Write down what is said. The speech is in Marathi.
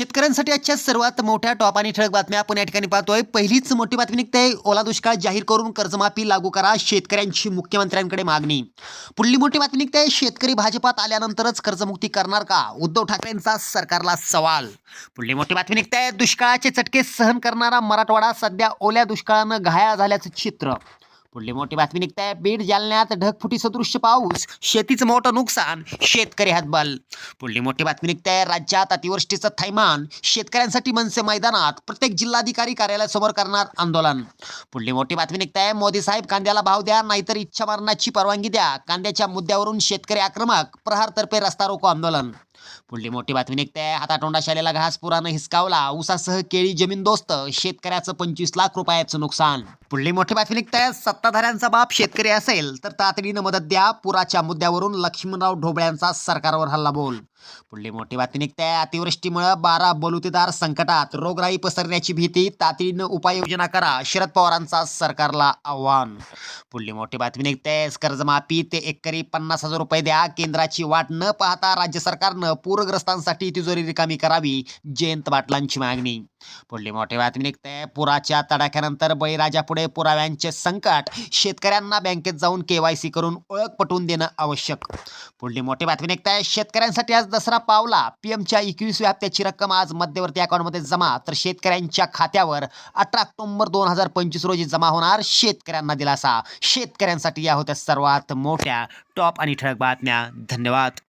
शेतकऱ्यांसाठी आजच्या सर्वात मोठ्या टॉप आणि ठळक बातम्या आपण या ठिकाणी पाहतोय. पहिलीच मोठी बातमी निघते. ओला दुष्काळ जाहीर करून कर्जमाफी लागू करा शेतकऱ्यांची मुख्यमंत्र्यांकडे मागणी. पुढली मोठी बातमी निघते. शेतकरी भाजपात आल्यानंतरच कर्जमुक्ती करणार का? उद्धव ठाकरेंचा सरकारला सवाल. पुढली मोठी बातमी निघते. दुष्काळाचे चटके सहन करणारा मराठवाडा सध्या ओल्या दुष्काळानं घायाळ झाल्याचं चित्र. पुढली मोठी बातमी निघताय. बीड जालन्यात ढगफुटी सदृश्य पाऊस शेतीचं मोठं नुकसान शेतकरी हातबल. पुढली मोठी बातमी निघताय. राज्यात अतिवृष्टीचं थैमान शेतकऱ्यांसाठी मनसे मैदानात प्रत्येक जिल्हाधिकारी कार्यालयासमोर करणार आंदोलन. पुढली मोठी बातमी निघताय. मोदी साहेब कांद्याला भाव द्या नाहीतर इच्छा मारण्याची परवानगी द्या. कांद्याच्या मुद्द्यावरून शेतकरी आक्रमक प्रहारतर्फे रस्ता रोको आंदोलन. पुढली मोठी बातमी निघते. हातातोंडा शालेला घास पुरानं हिसकावला. उसासह केळी जमीन दोस्त. शेतकऱ्याचं पंचवीस लाख रुपयाचं नुकसान. पुढली मोठी बातमी निघते. सत्ताधाऱ्यांचा बाप शेतकरी असेल तर तातडीनं मदत द्या. पुराच्या मुद्द्यावरून लक्ष्मणराव ढोबळ्यांचा सरकारवर हल्ला बोल पुढली मोठी बातमी निघते. अतिवृष्टीमुळं बारा बलुतेदार संकटात रोगराई पसरण्याची भीती तातडीनं उपाययोजना करा शरद पवारांचा सरकारला आव्हान. पुढली मोठी बातमी निघते. कर्जमाफी ते एकरी पन्नास हजार रुपये द्या केंद्राची वाट न पाहता राज्य सरकारनं पूरग्रस्तांसाठी तिजोरी रिकामी करावी जयंत पाटलांची मागणी. पुढली मोठी बातमी निघते. पुराच्या तडाख्यानंतर बळीराजापुढे पुराव्यांचे संकट. शेतकऱ्यांना बँकेत जाऊन केवायसी करून ओळख पटवून देणं आवश्यक. पुढली मोठी बातमी निघते. शेतकऱ्यांसाठी आज दसरा पावला. पीएमच्या एकवीस हप्त्याची रक्कम आज मध्यवर्ती अकाउंटमध्ये जमा. तर शेतकऱ्यांच्या खात्यावर अठरा ऑक्टोबर दोन हजार पंचवीस रोजी जमा होणार शेतकऱ्यांना दिलासा. शेतकऱ्यांसाठी या होत्या सर्वात मोठ्या टॉप आणि ठळक बातम्या. धन्यवाद.